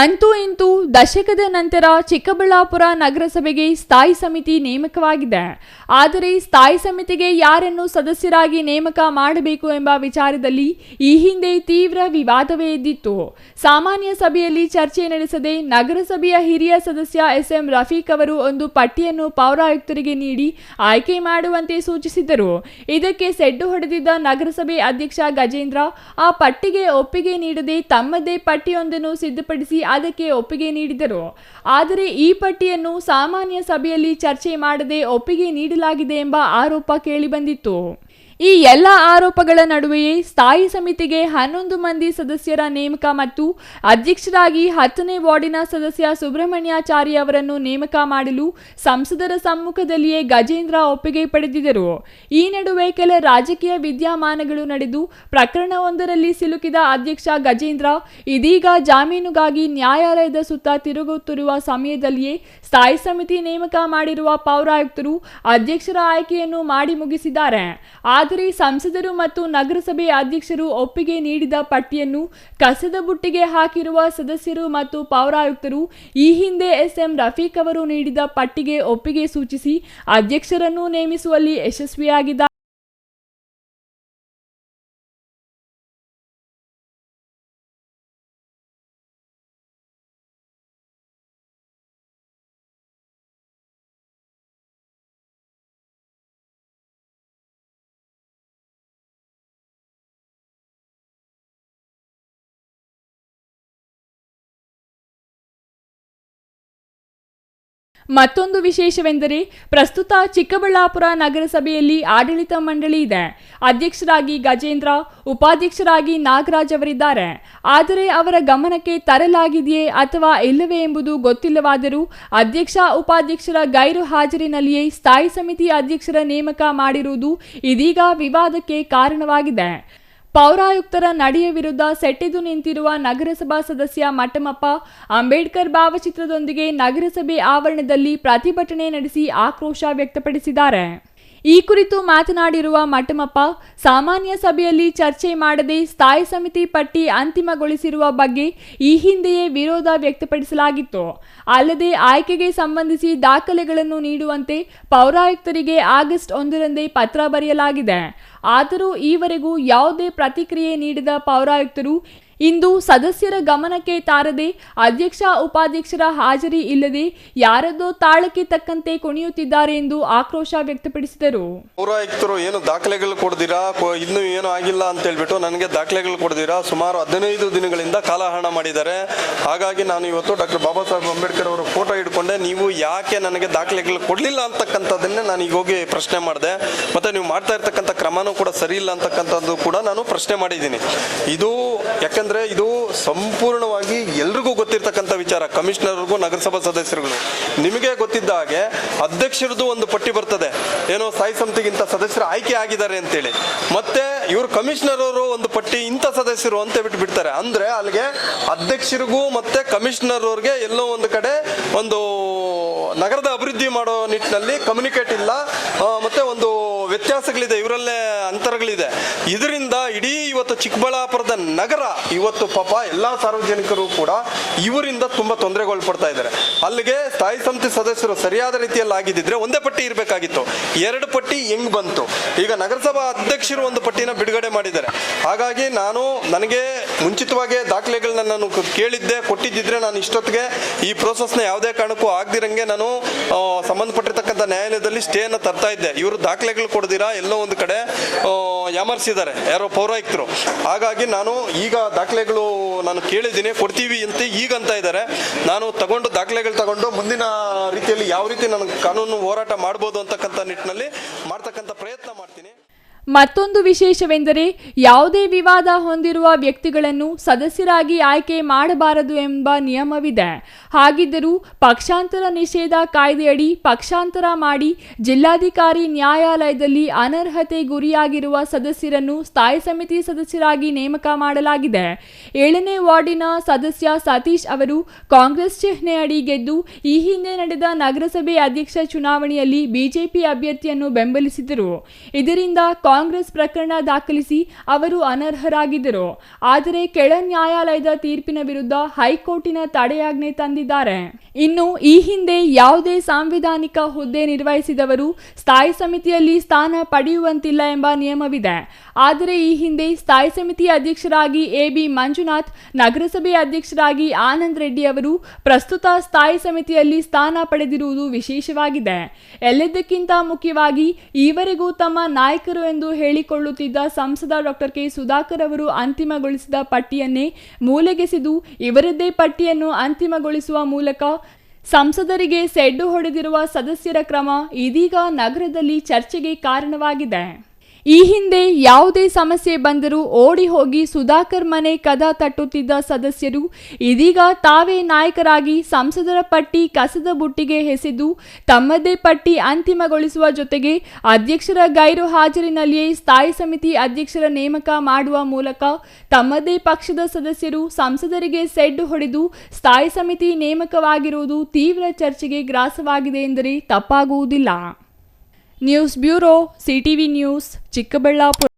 ಅಂತೂ ಇಂತೂ ದಶಕದ ನಂತರ ಚಿಕ್ಕಬಳ್ಳಾಪುರ ನಗರಸಭೆಗೆ ಸ್ಥಾಯಿ ಸಮಿತಿ ನೇಮಕವಾಗಿದೆ. ಆದರೆ ಸ್ಥಾಯಿ ಸಮಿತಿಗೆ ಯಾರನ್ನು ಸದಸ್ಯರಾಗಿ ನೇಮಕ ಮಾಡಬೇಕು ಎಂಬ ವಿಚಾರದಲ್ಲಿ ಈ ಹಿಂದೆ ತೀವ್ರ ವಿವಾದವೇ ಇದ್ದಿತ್ತು. ಸಾಮಾನ್ಯ ಸಭೆಯಲ್ಲಿ ಚರ್ಚೆ ನಡೆಸದೆ ನಗರಸಭೆಯ ಹಿರಿಯ ಸದಸ್ಯ ಎಸ್ ಎಂ ರಫೀಕ್ ಅವರು ಒಂದು ಪಟ್ಟಿಯನ್ನು ಪೌರಾಯುಕ್ತರಿಗೆ ನೀಡಿ ಆಯ್ಕೆ ಮಾಡುವಂತೆ ಸೂಚಿಸಿದ್ದರು ಇದಕ್ಕೆ ಸೆಡ್ಡು ಹೊಡೆದಿದ್ದ ನಗರಸಭೆ ಅಧ್ಯಕ್ಷ ಗಜೇಂದ್ರ, ಆ ಪಟ್ಟಿಗೆ ಒಪ್ಪಿಗೆ ನೀಡದೆ ತಮ್ಮದೇ ಪಟ್ಟಿಯೊಂದನ್ನು ಸಿದ್ಧಪಡಿಸಿ ಅದಕ್ಕೆ ಒಪ್ಪಿಗೆ ನೀಡಿದರು. ಆದರೆ ಈ ಪಟ್ಟಿಯನ್ನು ಸಾಮಾನ್ಯ ಸಭೆಯಲ್ಲಿ ಚರ್ಚೆ ಮಾಡದೆ ಒಪ್ಪಿಗೆ ನೀಡಲಾಗಿದೆ ಎಂಬ ಆರೋಪ ಕೇಳಿಬಂದಿತ್ತು. ಈ ಎಲ್ಲ ಆರೋಪಗಳ ನಡುವೆಯೇ ಸ್ಥಾಯಿ ಸಮಿತಿಗೆ ಹನ್ನೊಂದು ಮಂದಿ ಸದಸ್ಯರ ನೇಮಕ ಮತ್ತು ಅಧ್ಯಕ್ಷರಾಗಿ ಹತ್ತನೇ ವಾರ್ಡಿನ ಸದಸ್ಯ ಸುಬ್ರಹ್ಮಣ್ಯಾಚಾರಿ ಅವರನ್ನು ನೇಮಕ ಮಾಡಲು ಸಂಸದರ ಸಮ್ಮುಖದಲ್ಲಿಯೇ ಗಜೇಂದ್ರ ಒಪ್ಪಿಗೆ ಪಡೆದಿದ್ದರು. ಈ ನಡುವೆ ಕೆಲ ರಾಜಕೀಯ ವಿದ್ಯಮಾನಗಳು ನಡೆದು ಪ್ರಕರಣವೊಂದರಲ್ಲಿ ಸಿಲುಕಿದ ಅಧ್ಯಕ್ಷ ಗಜೇಂದ್ರ ಇದೀಗ ಜಾಮೀನುಗಾಗಿ ನ್ಯಾಯಾಲಯದ ಸುತ್ತ ತಿರುಗುತ್ತಿರುವ ಸಮಯದಲ್ಲಿಯೇ ಸ್ಥಾಯಿ ಸಮಿತಿ ನೇಮಕ ಮಾಡಿರುವ ಪೌರಾಯುಕ್ತರು ಅಧ್ಯಕ್ಷರ ಆಯ್ಕೆಯನ್ನು ಮಾಡಿ ಮುಗಿಸಿದ್ದಾರೆ. ಆದರೆ ಸಂಸದರು ಮತ್ತು ನಗರಸಭೆ ಅಧ್ಯಕ್ಷರು ಒಪ್ಪಿಗೆ ನೀಡಿದ ಪಟ್ಟಿಯನ್ನು ಕಸದ ಬುಟ್ಟಿಗೆ ಹಾಕಿರುವ ಸದಸ್ಯರು ಮತ್ತು ಪೌರಾಯುಕ್ತರು ಈ ಹಿಂದೆ ಎಸ್ಎಂ ರಫೀಕ್ ಅವರು ನೀಡಿದ ಪಟ್ಟಿಗೆ ಒಪ್ಪಿಗೆ ಸೂಚಿಸಿ ಅಧ್ಯಕ್ಷರನ್ನು ನೇಮಿಸುವಲ್ಲಿ ಯಶಸ್ವಿಯಾಗಿದ್ದಾರೆ. ಮತ್ತೊಂದು ವಿಶೇಷವೆಂದರೆ ಪ್ರಸ್ತುತ ಚಿಕ್ಕಬಳ್ಳಾಪುರ ನಗರಸಭೆಯಲ್ಲಿ ಆಡಳಿತ ಮಂಡಳಿ ಇದೆ. ಅಧ್ಯಕ್ಷರಾಗಿ ಗಜೇಂದ್ರ, ಉಪಾಧ್ಯಕ್ಷರಾಗಿ ನಾಗರಾಜ್ ಅವರಿದ್ದಾರೆ. ಆದರೆ ಅವರ ಗಮನಕ್ಕೆ ತರಲಾಗಿದೆಯೇ ಅಥವಾ ಇಲ್ಲವೇ ಎಂಬುದು ಗೊತ್ತಿಲ್ಲವಾದರೂ ಅಧ್ಯಕ್ಷ, ಉಪಾಧ್ಯಕ್ಷರ ಗೈರು ಹಾಜರಿನಲ್ಲಿಯೇ ಸ್ಥಾಯಿ ಸಮಿತಿ ಅಧ್ಯಕ್ಷರ ನೇಮಕ ಮಾಡಿರುವುದು ಇದೀಗ ವಿವಾದಕ್ಕೆ ಕಾರಣವಾಗಿದೆ. ಪೌರಾಯುಕ್ತರ ನಡೆಯ ವಿರುದ್ಧ ಸೆಟ್ಟೆದು ನಿಂತಿರುವ ನಗರಸಭಾ ಸದಸ್ಯ ಮಟ್ಟಮಪ್ಪ, ಅಂಬೇಡ್ಕರ್ ಭಾವಚಿತ್ರದೊಂದಿಗೆ ನಗರಸಭೆ ಆವರಣದಲ್ಲಿ ಪ್ರತಿಭಟನೆ ನಡೆಸಿ ಆಕ್ರೋಶ ವ್ಯಕ್ತಪಡಿಸಿದ್ದಾರೆ. ಈ ಕುರಿತು ಮಾತನಾಡಿರುವ ಮಟ್ಟಮಪ್ಪ, ಸಾಮಾನ್ಯ ಸಭೆಯಲ್ಲಿ ಚರ್ಚೆ ಮಾಡದೆ ಸ್ಥಾಯಿ ಸಮಿತಿ ಪಟ್ಟಿ ಅಂತಿಮಗೊಳಿಸಿರುವ ಬಗ್ಗೆ ಈ ಹಿಂದೆಯೇ ವಿರೋಧ ವ್ಯಕ್ತಪಡಿಸಲಾಗಿತ್ತು. ಅಲ್ಲದೆ ಆಯ್ಕೆಗೆ ಸಂಬಂಧಿಸಿ ದಾಖಲೆಗಳನ್ನು ನೀಡುವಂತೆ ಪೌರಾಯುಕ್ತರಿಗೆ ಆಗಸ್ಟ್ ಒಂದರಂದೇ ಪತ್ರ ಬರೆಯಲಾಗಿದೆ. ಆದರೂ ಈವರೆಗೂ ಯಾವುದೇ ಪ್ರತಿಕ್ರಿಯೆ ನೀಡಿದ ಪೌರಾಯುಕ್ತರು, ಇಂದು ಸದಸ್ಯರ ಗಮನಕ್ಕೆ ತಾರದೆ ಅಧ್ಯಕ್ಷ, ಉಪಾಧ್ಯಕ್ಷರ ಹಾಜರಿ ಇಲ್ಲದೆ ಯಾರದ್ದೋ ತಾಳಕ್ಕೆ ತಕ್ಕಂತೆ ಕುಣಿಯುತ್ತಿದ್ದಾರೆ ಎಂದು ಆಕ್ರೋಶ ವ್ಯಕ್ತಪಡಿಸಿದರು. ಪೌರಾಯುಕ್ತರು, ಏನು ದಾಖಲೆಗಳು ಕೊಡದಿರಾ? ಇನ್ನೂ ಏನು ಆಗಿಲ್ಲ ಅಂತ ಹೇಳ್ಬಿಟ್ಟು ನನಗೆ ದಾಖಲೆಗಳು ಕೊಡ್ದಿರಾ? ಸುಮಾರು ಹದಿನೈದು ದಿನಗಳಿಂದ ಕಾಲಹರಣ ಮಾಡಿದ್ದಾರೆ. ಹಾಗಾಗಿ ನಾನು ಇವತ್ತು ಡಾಕ್ಟರ್ ಬಾಬಾ ಸಾಹೇಬ್ ಅಂಬೇಡ್ಕರ್ ಅವರ ಫೋಟೋ ಇಟ್ಕೊಂಡೆ ನೀವು ಯಾಕೆ ನನಗೆ ದಾಖಲೆಗಳು ಕೊಡಲಿಲ್ಲ ಅಂತಕ್ಕಂಥದ್ದನ್ನೇ ನಾನು ಈಗ ಹೋಗಿ ಪ್ರಶ್ನೆ ಮಾಡಿದೆ. ಮತ್ತೆ ನೀವು ಮಾಡ್ತಾ ಇರ್ತಕ್ಕಂಥ ಕ್ರಮನೂ ಕೂಡ ಸರಿ ಇಲ್ಲ ಅಂತಕ್ಕಂಥದ್ದು ಕೂಡ ನಾನು ಪ್ರಶ್ನೆ ಮಾಡಿದ್ದೀನಿ. ಇದು ಯಾಕಂದ್ರೆ ಇದು ಸಂಪೂರ್ಣವಾಗಿ ಎಲ್ರಿಗೂ ಗೊತ್ತಿರ್ತಕ್ಕಂಥ ವಿಚಾರ, ಕಮಿಷನರ್ಗೂ ನಗರಸಭಾ ಸದಸ್ಯರುಗಳು. ನಿಮಗೆ ಗೊತ್ತಿದ್ದ ಹಾಗೆ ಅಧ್ಯಕ್ಷರದ್ದು ಒಂದು ಪಟ್ಟಿ ಬರ್ತದೆ. ಏನೋ ಸಾಯಿ ಸಮಿತಿಗಿಂತ ಸದಸ್ಯರು ಆಯ್ಕೆ ಆಗಿದ್ದಾರೆ ಅಂತೇಳಿ. ಮತ್ತೆ ಇವರು ಕಮಿಷನರ್ ಅವರು ಒಂದು ಪಟ್ಟಿ ಇಂಥ ಸದಸ್ಯರು ಅಂತ ಬಿಟ್ಟು ಬಿಡ್ತಾರೆ ಅಂದ್ರೆ ಅಲ್ಲಿಗೆ ಅಧ್ಯಕ್ಷರಿಗೂ ಮತ್ತೆ ಕಮಿಷನರ್ ಅವ್ರಿಗೆ ಎಲ್ಲೋ ಒಂದು ಕಡೆ ಒಂದು ನಗರದ ಅಭಿವೃದ್ಧಿ ಮಾಡೋ ನಿಟ್ಟಿನಲ್ಲಿ ಕಮ್ಯುನಿಕೇಟ್ ಇಲ್ಲ. ಮತ್ತೆ ಒಂದು ವ್ಯತ್ಯಾಸಗಳಿದೆ. ಇವರಲ್ಲೇ ಅಂತರಗಳಿದೆ. ಇದರಿಂದ ಇಡೀ ಇವತ್ತು ಚಿಕ್ಕಬಳ್ಳಾಪುರದ ನಗರ, ಇವತ್ತು ಪಾಪ ಎಲ್ಲ ಸಾರ್ವಜನಿಕರು ಕೂಡ ಇವರಿಂದ ತುಂಬಾ ತೊಂದರೆಗೊಳಪಡ್ತಾ ಇದ್ದಾರೆ. ಅಲ್ಲಿಗೆ ಸ್ಥಾಯಿ ಸಮಿತಿ ಸದಸ್ಯರು ಸರಿಯಾದ ರೀತಿಯಲ್ಲಿ ಆಗಿದ್ದಿದ್ರೆ ಒಂದೇ ಪಟ್ಟಿ ಇರಬೇಕಾಗಿತ್ತು. ಎರಡು ಪಟ್ಟಿ ಹೆಂಗ್ ಬಂತು? ಈಗ ನಗರಸಭಾ ಅಧ್ಯಕ್ಷರು ಒಂದು ಪಟ್ಟಿನ ಬಿಡುಗಡೆ ಮಾಡಿದ್ದಾರೆ. ಹಾಗಾಗಿ ನಾನು ನನಗೆ ಮುಂಚಿತವಾಗಿ ದಾಖಲೆಗಳನ್ನ ನಾನು ಕೇಳಿದ್ದೆ, ಕೊಟ್ಟಿದ್ದಿದ್ರೆ ನಾನು ಇಷ್ಟೊತ್ತಿಗೆ ಈ ಪ್ರೋಸೆಸ್ನ ಯಾವುದೇ ಕಾರಣಕ್ಕೂ ಆಗದಿರಂಗೆ ನಾನು ಆ, ಸಂಬಂಧಪಟ್ಟಿರ್ತಕ್ಕಂಥ ನ್ಯಾಯಾಲಯದಲ್ಲಿ ಸ್ಟೇನ ತರ್ತಾ ಇದ್ದೆ. ಇವರು ದಾಖಲೆಗಳು ಕೊಡ್ದಿರಾ ಎಲ್ಲೋ ಒಂದು ಕಡೆ ಯಾಮರ್ಸಿದ್ದಾರೆ ಯಾರೋ ಪೌರಾಯುಕ್ತರು. ಹಾಗಾಗಿ ನಾನು ಈಗ ದಾಖಲೆಗಳು ನಾನು ಕೇಳಿದ್ದೀನಿ ಕೊಡ್ತೀವಿ ಅಂತ ಈಗ ಅಂತ ಇದ್ದಾರೆ. ನಾನು ತಗೊಂಡು ದಾಖಲೆಗಳು ತಗೊಂಡು ಮುಂದಿನ ರೀತಿಯಲ್ಲಿ ಯಾವ ರೀತಿ ನಾನು ಕಾನೂನು ಹೋರಾಟ ಮಾಡ್ಬೋದು ಅಂತಕ್ಕಂಥ ನಿಟ್ಟಿನಲ್ಲಿ ಮಾಡ್ತಕ್ಕಂಥ ಪ್ರಯತ್ನ ಮತ್ತೊಂದು ವಿಶೇಷವೆಂದರೆ ಯಾವುದೇ ವಿವಾದ ಹೊಂದಿರುವ ವ್ಯಕ್ತಿಗಳನ್ನು ಸದಸ್ಯರಾಗಿ ಆಯ್ಕೆ ಮಾಡಬಾರದು ಎಂಬ ನಿಯಮವಿದೆ. ಹಾಗಿದ್ದರೂ ಪಕ್ಷಾಂತರ ನಿಷೇಧ ಕಾಯ್ದೆಯಡಿ ಪಕ್ಷಾಂತರ ಮಾಡಿ ಜಿಲ್ಲಾಧಿಕಾರಿ ನ್ಯಾಯಾಲಯದಲ್ಲಿ ಅನರ್ಹತೆ ಗುರಿಯಾಗಿರುವ ಸದಸ್ಯರನ್ನು ಸ್ಥಾಯಿ ಸಮಿತಿ ಸದಸ್ಯರಾಗಿ ನೇಮಕ ಮಾಡಲಾಗಿದೆ. ಏಳನೇ ವಾರ್ಡಿನ ಸದಸ್ಯ ಸತೀಶ್ ಅವರು ಕಾಂಗ್ರೆಸ್ ಚಿಹ್ನೆ ಅಡಿ ಗೆದ್ದು ಈ ಹಿಂದೆ ನಡೆದ ನಗರಸಭೆ ಅಧ್ಯಕ್ಷ ಚುನಾವಣೆಯಲ್ಲಿ ಬಿಜೆಪಿ ಅಭ್ಯರ್ಥಿಯನ್ನು ಬೆಂಬಲಿಸಿದರು. ಇದರಿಂದ ಕಾಂಗ್ರೆಸ್ ಪ್ರಕರಣ ದಾಖಲಿಸಿ ಅವರು ಅನರ್ಹರಾಗಿದ್ದರು. ಆದರೆ ಕೆಳ ನ್ಯಾಯಾಲಯದ ತೀರ್ಪಿನ ವಿರುದ್ಧ ಹೈಕೋರ್ಟಿನ ತಡೆಯಾಜ್ಞೆ ತಂದಿದ್ದಾರೆ. ಇನ್ನು ಈ ಹಿಂದೆ ಯಾವುದೇ ಸಾಂವಿಧಾನಿಕ ಹುದ್ದೆ ನಿರ್ವಹಿಸಿದವರು ಸ್ಥಾಯಿ ಸಮಿತಿಯಲ್ಲಿ ಸ್ಥಾನ ಪಡೆಯುವಂತಿಲ್ಲ ಎಂಬ ನಿಯಮವಿದೆ. ಆದರೆ ಈ ಹಿಂದೆ ಸ್ಥಾಯಿ ಸಮಿತಿ ಅಧ್ಯಕ್ಷರಾಗಿ ಎ ಬಿ ಮಂಜುನಾಥ್, ನಗರಸಭೆ ಅಧ್ಯಕ್ಷರಾಗಿ ಆನಂದ್ ರೆಡ್ಡಿ ಅವರು ಪ್ರಸ್ತುತ ಸ್ಥಾಯಿ ಸಮಿತಿಯಲ್ಲಿ ಸ್ಥಾನ ಪಡೆದಿರುವುದು ವಿಶೇಷವಾಗಿದೆ. ಎಲ್ಲದಕ್ಕಿಂತ ಮುಖ್ಯವಾಗಿ ಈವರೆಗೂ ತಮ್ಮ ನಾಯಕರು ಎಂದು ಹೇಳಿಕೊಳ್ಳುತ್ತಿದ್ದ ಸಂಸದ ಡಾಕ್ಟರ್ ಕೆ. ಸುಧಾಕರ್ ಅವರು ಅಂತಿಮಗೊಳಿಸಿದ ಪಟ್ಟಿಯನ್ನೇ ಮೂಲೆಗೆಸೆದು ಇವರದ್ದೇ ಪಟ್ಟಿಯನ್ನು ಅಂತಿಮಗೊಳಿಸುವ ಮೂಲಕ ಸಂಸದರಿಗೆ ಸೆಡ್ಡು ಹೊಡೆದಿರುವ ಸದಸ್ಯರ ಕ್ರಮ ಇದೀಗ ನಗರದಲ್ಲಿ ಚರ್ಚೆಗೆ ಕಾರಣವಾಗಿದೆ. ಈ ಹಿಂದೆ ಯಾವುದೇ ಸಮಸ್ಯೆ ಬಂದರೂ ಓಡಿ ಹೋಗಿ ಸುಧಾಕರ್ ಮನೆ ಕದ ತಟ್ಟುತ್ತಿದ್ದ ಸದಸ್ಯರು ಇದೀಗ ತಾವೇ ನಾಯಕರಾಗಿ ಸಂಸದರ ಪಟ್ಟಿ ಕಸದ ಬುಟ್ಟಿಗೆ ಹೆಸೆದು ತಮ್ಮದೇ ಪಟ್ಟಿ ಅಂತಿಮಗೊಳಿಸುವ ಜೊತೆಗೆ ಅಧ್ಯಕ್ಷರ ಗೈರು ಹಾಜರಿನಲ್ಲಿಯೇ ಸ್ಥಾಯಿ ಸಮಿತಿ ಅಧ್ಯಕ್ಷರ ನೇಮಕ ಮಾಡುವ ಮೂಲಕ ತಮ್ಮದೇ ಪಕ್ಷದ ಸದಸ್ಯರು ಸಂಸದರಿಗೆ ಸೆಡ್ಡು ಹೊಡೆದು ಸ್ಥಾಯಿ ಸಮಿತಿ ನೇಮಕವಾಗಿರುವುದು ತೀವ್ರ ಚರ್ಚೆಗೆ ಗ್ರಾಸವಾಗಿದೆ ಎಂದರೆ ತಪ್ಪಾಗುವುದಿಲ್ಲ. news bureau CTV news Chikkaballapur